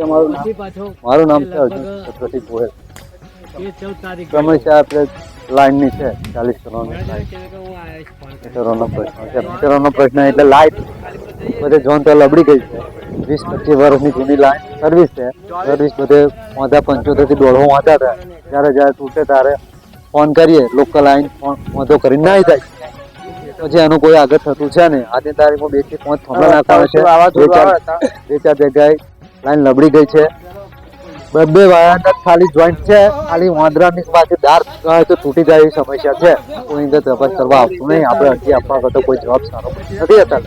તમારું નામ મારું નામ છે અર્જુન છત્રસિંહ ગોહેલ. સમસ્યા આપણે લાઇનની છે ચાલીસ કિલોની મેં લાઈન. કીધું કે હું આવીશ ફોન કરીને. મીટરોનો પ્રશ્ન છે મીટરોનો પ્રશ્ન એટલે લાઈટ બધે જોન તો લબડી ગઈ છે. વીસ પચીસ વર્ષની જૂની લાઈન સર્વિસ છે. સર્વિસ બધે વાંધા પંચોતેરથી દોઢો વાંધા હતા. જ્યારે જ્યારે તૂટે ત્યારે ફોન કરીએ લોકલ લાઈન ફોન મોંધો કરીને નાહી જાય. પછી એનું કોઈ આગળ થતું છે નહીં. આજની તારીખમાં બેથી પાંચ થોડા નાખવાનું છે. બે ચાર જગ્યાએ લાઈન લબડી ગઈ છે. બબ્બે બે વાયરના ખાલી જોઈન્ટ છે. ખાલી વાંદરાની પાસે દાર તો તૂટી જાય એવી સમસ્યા છે. કોઈ અંદર તપાસ કરવા આવતું નહીં. આપણે અરજી આપવા કરતો કોઈ જવાબ સારો નથી હતા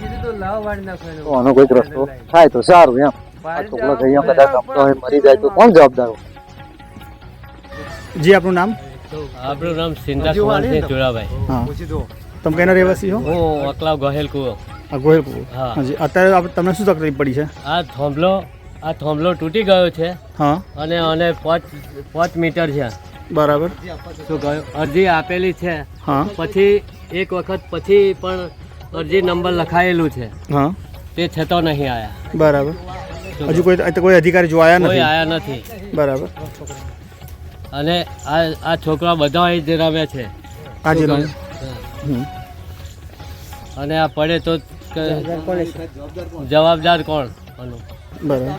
આનો કોઈક રસ્તો થાય તો સારું એમ. આ છોકરો થઈ એમ કદાચ ગમતો હોય મરી જાય તો કોણ જવાબદાર જી આપનું નામ? આપણું નામ સિંધા કુમારસિંહ જોડાભાઈ. હા. તમે કેના રહેવાસી છો હું અકલાવ ગહેલ કુવો હા. જી. અત્યારે તમને શું તકલીફ પડી છે? આ થોંભલો આ થાંભલો તૂટી ગયો છે હા. અને અને પાંચ પાંચ મીટર છે. બરાબર. શું કહ્યું? અરજી આપેલી છે. હા. પછી એક વખત પછી પણ અરજી નંબર લખાયેલું છે. હા. તે છતાં નહીં આયા. બરાબર. હજુ કોઈ કોઈ અધિકારી જોયા કોઈ નથી? આયા નથી. બરાબર. અને આ આ છોકરા બધા અહીં જ રમે. છે? હમ. અને આ પડે તો જવાબદાર કોણ? બરાબર.